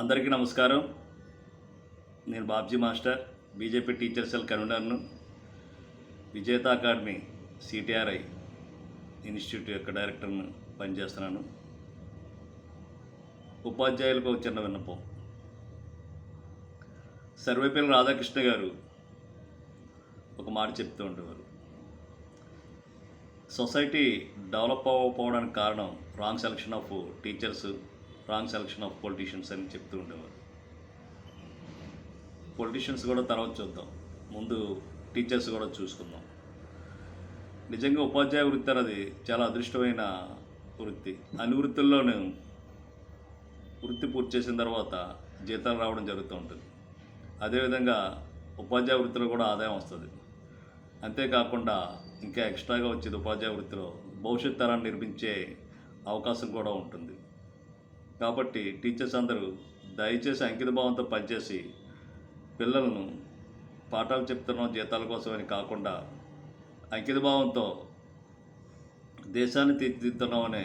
అందరికీ నమస్కారం. నేను Babji master BJP teacher cell కన్వీనర్ను Vijetha academy CTRI institute యొక్క డైరెక్టర్ను పనిచేస్తున్నాను. ఉపాధ్యాయులకు ఒక చిన్న విన్నపం. సర్వేపల్లి రాధాకృష్ణ గారు ఒక మాట చెప్తూ ఉండేవారు. సొసైటీ డెవలప్ అవ్వకపోవడానికి కారణం wrong selection of teachers wrong selection of politicians అని చెప్తూ ఉండేవారు. పొలిటీషియన్స్ కూడా తర్వాత చూద్దాం. ముందు టీచర్స్ కూడా చూసుకుందాం. నిజంగా ఉపాధ్యాయ వృత్తి అనేది చాలా అదృష్టమైన వృత్తి. అన్ని వృత్తుల్లోనూ వృత్తి పూర్తి చేసిన తర్వాత జీతాలు రావడం జరుగుతూ ఉంటుంది. అదేవిధంగా ఉపాధ్యాయ వృత్తిలో కూడా ఆదాయం వస్తుంది. అంతేకాకుండా ఇంకా ఎక్స్ట్రాగా వచ్చేది ఉపాధ్యాయ వృత్తిలో భవిష్యత్ తరాన్ని నిర్మించే అవకాశం కూడా ఉంటుంది. కాబట్టి టీచర్స్ అందరూ దయచేసి అంకిత భావంతో పనిచేసి పిల్లలను పాఠాలు చెప్తున్నాం జీతాల కోసమని కాకుండా అంకిత భావంతో దేశాన్ని తీర్చిదిద్దుతున్నామనే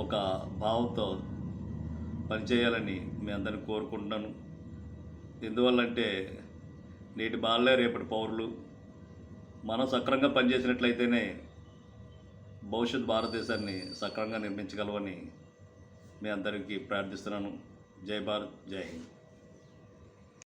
ఒక భావంతో పనిచేయాలని మీ అందరిని కోరుకుంటున్నాను. ఎందువల్లంటే నేటి బాలలే రేపటి పౌరులు. మనం సక్రమంగా పనిచేసినట్లయితేనే భవిష్యత్ భారతదేశాన్ని సక్రమంగా నిర్మించగలవని మీ అందరికీ ప్రార్థిస్తున్నాను. జై భారత్ జై హింద్.